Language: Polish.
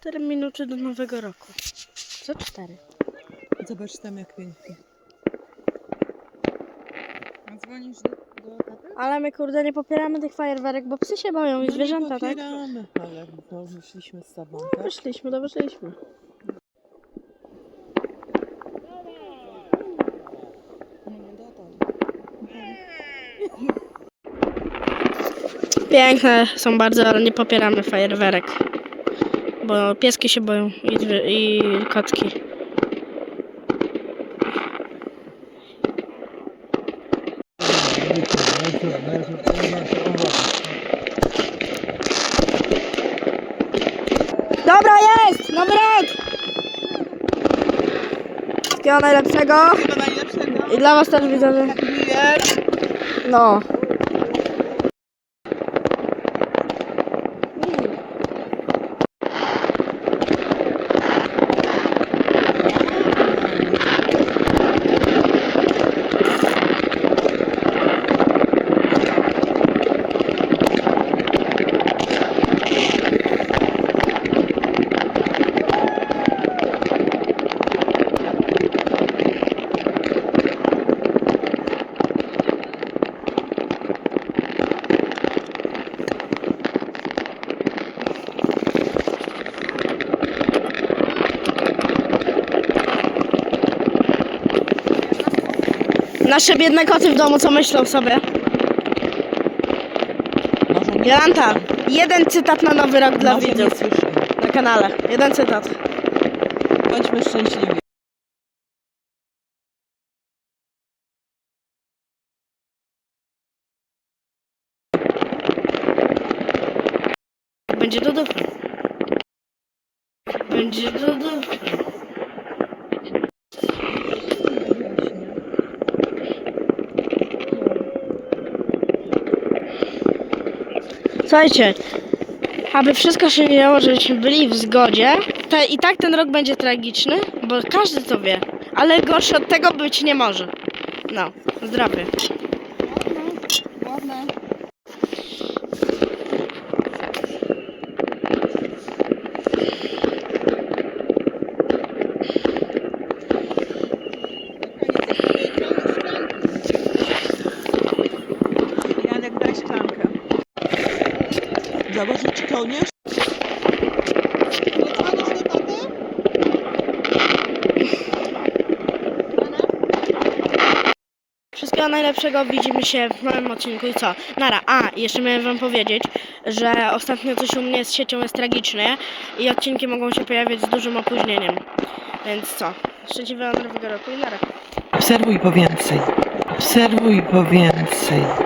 4 minuty do nowego roku. Co 4? Zobacz tam jak pięknie. A dzwonisz do, do taty? Ale my kurde nie popieramy tych fajerwerek, bo psy się boją i No zwierzęta, nie tak? popieramy, ale to wyszliśmy z tobą, No, tak? wyszliśmy, to wyszliśmy. Piękne są bardzo, ale nie popieramy fajerwerek. Bo pieski się boją i, i kotki. Dobra, jest! Nowy rok! Wszystkiego najlepszego. I dla was też widzowie. No. Nasze biedne koty w domu, co myślą sobie? Może nie Jolanta, jeden cytat na nowy rok dla Może nie widzów słyszę. na kanale. Jeden cytat. Bądźmy szczęśliwi. Będzie do dupy. Będzie do dupy. Słuchajcie, aby wszystko się działo, żebyśmy byli w zgodzie, to i tak ten rok będzie tragiczny, bo każdy to wie, ale gorszy od tego być nie może. No, zdrowie. Założyć kołnierz? Wszystkiego najlepszego, widzimy się w nowym odcinku i co? Nara, a jeszcze miałem wam powiedzieć, że ostatnio coś u mnie z siecią jest tragiczne i odcinki mogą się pojawiać z dużym opóźnieniem. Więc co? Szczęśliwego nowego roku i nara. Obserwuj po więcej. Obserwuj po więcej.